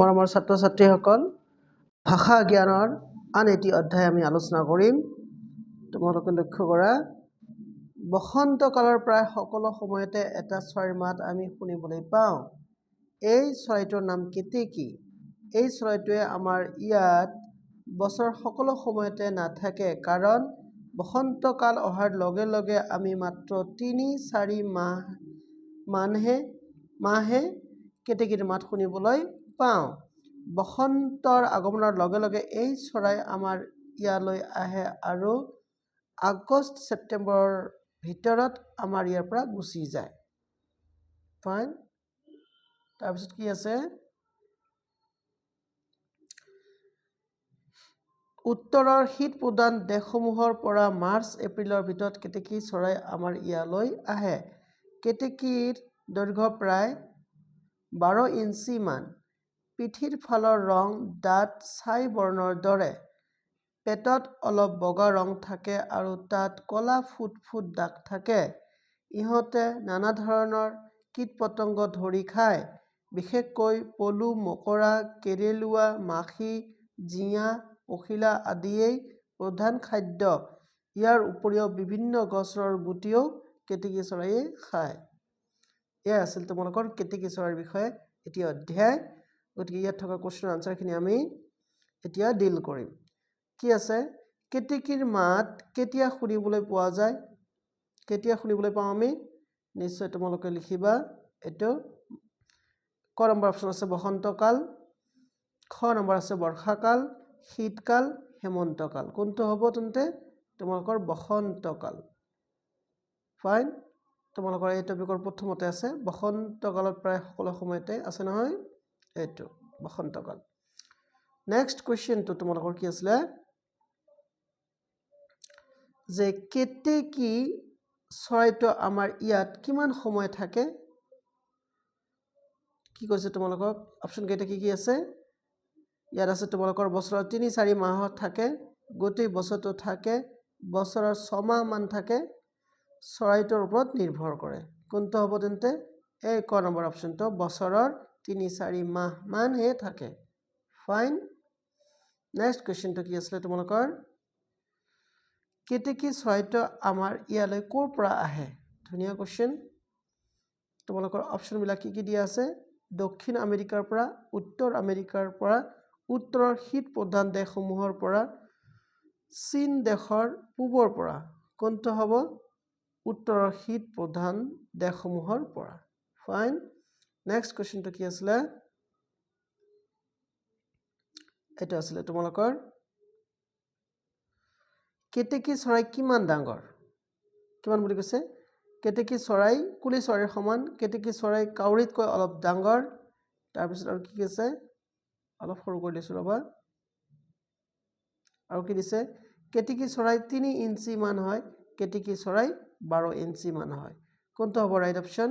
মৰমৰ ছাত্ৰ ছাত্ৰীসকল ভাষা জ্ঞানৰ আন এটি অধ্যায় আমি আলোচনা কৰিম। তোমালোকে লক্ষ্য কৰা বসন্ত কালৰ প্ৰায় সকলো সময়তে এটা চৰাইৰ মাত আমি শুনিবলৈ পাওঁ। এই চৰাইটোৰ নাম কেতেকী এই চৰাইটোৱে আমাৰ ইয়াত বছৰৰ সকলো সময়তে নাথাকে কাৰণ বসন্ত কাল অহাৰ লগে লগে আমি মাত্ৰ তিনি চাৰি মাহ মানহে মাহে কেতেকীৰ মাত শুনিবলৈ পাওঁ। বসন্তৰ আগমনৰ লগে লগে এই চৰাই আমাৰ ইয়ালৈ আহে আৰু আগষ্ট ছেপ্টেম্বৰৰ ভিতৰত আমাৰ ইয়াৰ পৰা গুচি যায়। ফাইন তাৰপিছত কি আছে? উত্তৰৰ শীত প্ৰধান দেশসমূহৰ পৰা মাৰ্চ এপ্ৰিলৰ ভিতৰত কেতেকী চৰাই আমাৰ ইয়ালৈ আহে। কেতেকীৰ দৈৰ্ঘ্য প্ৰায় বাৰ ইঞ্চিমান। পিঠিৰ ফালৰ ৰং ডাঠ ছাই বৰ্ণৰ দৰে। পেটত অলপ বগা ৰং থাকে আৰু তাত ক'লা ফুট ফুট দাগ থাকে। ইহঁতে নানা ধৰণৰ কীট পতংগ ধৰি খায় বিশেষকৈ পলু মকৰা কেৰেলুৱা মাখি জিঞা পখিলা আদিয়েই প্ৰধান খাদ্য। ইয়াৰ উপৰিও বিভিন্ন গছৰ গুটিও কেতেকী চৰাইয়ে খায়। এয়াই আছিল তোমালোকৰ কেতেকী চৰাইৰ বিষয়ে এটি অধ্যায়। গতিকে ইয়াত থকা কুৱেশ্যনৰ আনচাৰখিনি আমি এতিয়া ডিল কৰিম। কি আছে? কেতেকীৰ মাত কেতিয়া শুনিবলৈ পোৱা যায়? কেতিয়া শুনিবলৈ পাওঁ আমি? নিশ্চয় তোমালোকে লিখিবা। এইটো ক নম্বৰ অপশ্যন আছে বসন্তকাল খ নম্বৰ আছে বৰ্ষাকাল শীতকাল হেমন্তকাল। কোনটো হ'ব তেন্তে? তোমালোকৰ বসন্তকাল। ফাইন তোমালোকৰ এই টপিকৰ প্ৰথমতে আছে। বসন্তকালত প্ৰায় সকলো সময়তে আছে নহয়? এইটো বসন্তকাল নেক্সট কুৱেশ্যনটো তোমালোকৰ কি আছিলে যে কেতেকী চৰাইটো আমাৰ ইয়াত কিমান সময় থাকে কি কৈছে তোমালোকক অপশ্যনকেইটা কি কি আছে ইয়াত আছে তোমালোকৰ বছৰৰ তিনি চাৰি মাহত থাকে গোটেই বছৰটো থাকে বছৰৰ ছমাহমান থাকে চৰাইটোৰ ওপৰত নিৰ্ভৰ কৰে কোনটো হ'ব তেন্তে এই ক নম্বৰ অপশ্যনটো বছৰৰ তিনি চাৰি মাহমানহে থাকে। ফাইন নেক্সট কুৱেশ্যনটো কি আছিলে তোমালোকৰ? কেতেকী চৰাইটো আমাৰ ইয়ালৈ ক'ৰ পৰা আহে? ধুনীয়া কুৱেশ্যন তোমালোকৰ অপশ্যনবিলাক কি কি দিয়া আছে? দক্ষিণ আমেৰিকাৰ পৰা, উত্তৰ আমেৰিকাৰ পৰা, উত্তৰৰ শীত প্ৰধান দেশসমূহৰ পৰা, চীন দেশৰ পূবৰ পৰা। কোনটো হ'ব? উত্তৰৰ শীত প্ৰধান দেশসমূহৰ পৰা। ফাইন নেক্সট কুৱেশ্যনটো কি আছিলে এইটো আছিলে তোমালোকৰ কেতেকী চৰাই কিমান ডাঙৰ? কিমান বুলি কৈছে? কেতেকী চৰাই কুলি চৰাইৰ সমান? কেতেকী চৰাই কাউৰীতকৈ অলপ ডাঙৰ? তাৰপিছত আৰু কি আছে অলপ সৰু কৰি দিছোঁ ৰ'বা। আৰু কি দিছে? কেতেকী চৰাই তিনি ইঞ্চিমান হয়? কেতেকী চৰাই বাৰ ইঞ্চিমান হয়? কোনটো হ'ব ৰাইট অপশ্যন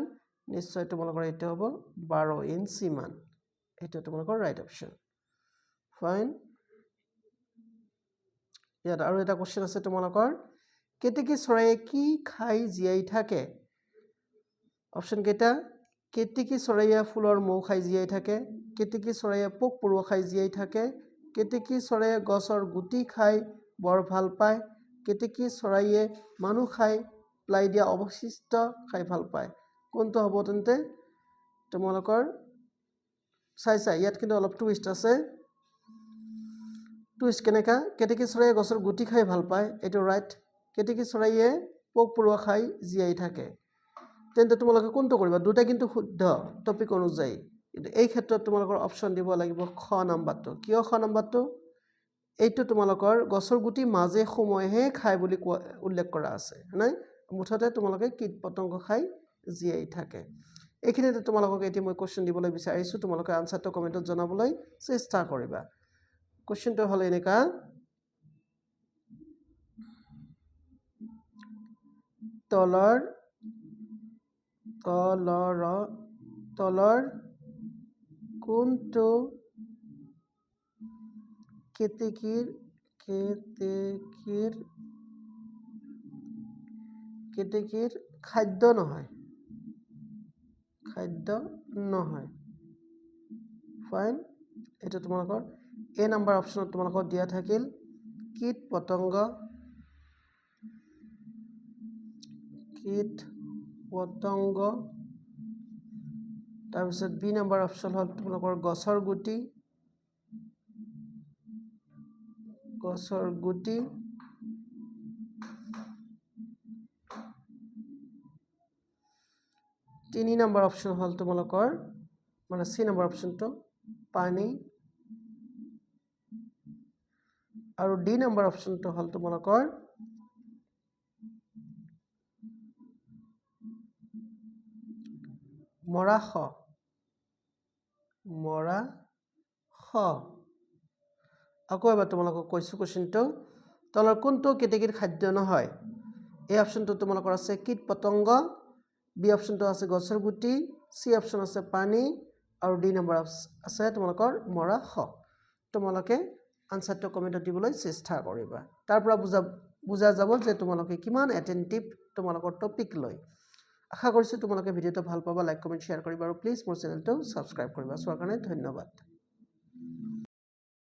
নিশ্চয় তোমালোকৰ এইটো হ'ব বাৰ ইঞ্চিমান এইটো তোমালোকৰ ৰাইট অপশ্যন ফাইন ইয়াত আৰু এটা কুৱেশ্যন আছে তোমালোকৰ। কেতেকী চৰাইয়ে কি খাই জীয়াই থাকে? অপশ্যন কেইটা কেতেকী চৰাইয়ে ফুলৰ মৌ খাই জীয়াই থাকে? কেতেকী চৰাইয়ে পোক পৰুৱা খাই জীয়াই থাকে? কেতেকী চৰাইয়ে গছৰ গুটি খাই বৰ ভাল পায়? কেতেকী চৰাইয়ে মানুহ খাই পেলাই দিয়া অৱশিষ্ট খাই ভাল পায়? কোনটো হ'ব তেন্তে? তোমালোকৰ চাই চাই, ইয়াত কিন্তু অলপ টুইষ্ট আছে। টুইষ্ট কেনেকা? কেতেকী চৰাইয়ে গছৰ গুটি খাই ভালো পায়, এইটো ৰাইট কেতেকী চৰাইয়ে পোক পৰুৱা খাই জীয়াই থাকে। তেন্তে তোমালোকে কোনটো কৰিবা? দুটা কিন্তু শুদ্ধ টপিক অনুযায়ী। কিন্তু এই ক্ষেত্ৰত তোমালোকৰ অপশ্যন দিব লাগিব খ নাম্বাৰটো। কিয় খ নাম্বাৰটো? এইটো তোমালোকৰ গছৰ গুটি মাজে সময়হে খায় বুলি কোৱা, উল্লেখ কৰা আছে নাই মুঠতে তোমালোকে কীট পতংগ খাই জীয়াই থাকে। এইখিনিতে তোমালোকক এতিয়া মই কুৱেশ্যন দিবলৈ বিচাৰিছোঁ। তোমালোকে আনচাৰটো কমেণ্টত জনাবলৈ চেষ্টা কৰিবা। কুৱেশ্যনটো হ'ল এনেকুৱা তলৰ তলৰ তলৰ কোনটো কেতেকীৰ কেতেকীৰ কেতেকীৰ খাদ্য নহয়? খাদ্য নহয়। ফাইন এইটো তোমালোকৰ এ নাম্বাৰ অপশ্যনত তোমালোকক দিয়া থাকিল। কীট পতংগ। কীট পতংগ। তাৰপিছত বি নাম্বাৰ অপশ্যন হ'ল তোমালোকৰ গছৰ গুটি। গছৰ গুটি। তিনি নম্বৰ অপশ্যন হ'ল তোমালোকৰ মানে চি নম্বৰ অপশ্যনটো পানী আৰু ডি নম্বৰ অপশ্যনটো হ'ল তোমালোকৰ মৰাশ মৰা শ। আকৌ এবাৰ তোমালোকক কৈছোঁ কুৱেশ্যনটো তলৰ কোনটো কেটেগৰীৰ খাদ্য নহয়? এই অপশ্যনটো তোমালোকৰ আছে কীট পতংগ বি অপশ্যনটো আছে গছৰ গুটি চি অপশ্যন আছে পানী আৰু ডি নম্বৰ আছে তোমালোকৰ মৰা শ তোমালোকে আনচাৰটো কমেণ্টত দিবলৈ চেষ্টা কৰিবা। তাৰ পৰা বুজা বুজা যাব যে তোমালোকে কিমান এটেণ্টিভ তোমালোকৰ টপিক লৈ। আশা কৰিছোঁ তোমালোকে ভিডিঅ'টো ভাল পাবা লাইক কমেণ্ট শ্বেয়াৰ কৰিবা আৰু প্লিজ মোৰ চেনেলটো ছাবস্ক্ৰাইব কৰিবা। চোৱাৰ কাৰণে ধন্যবাদ।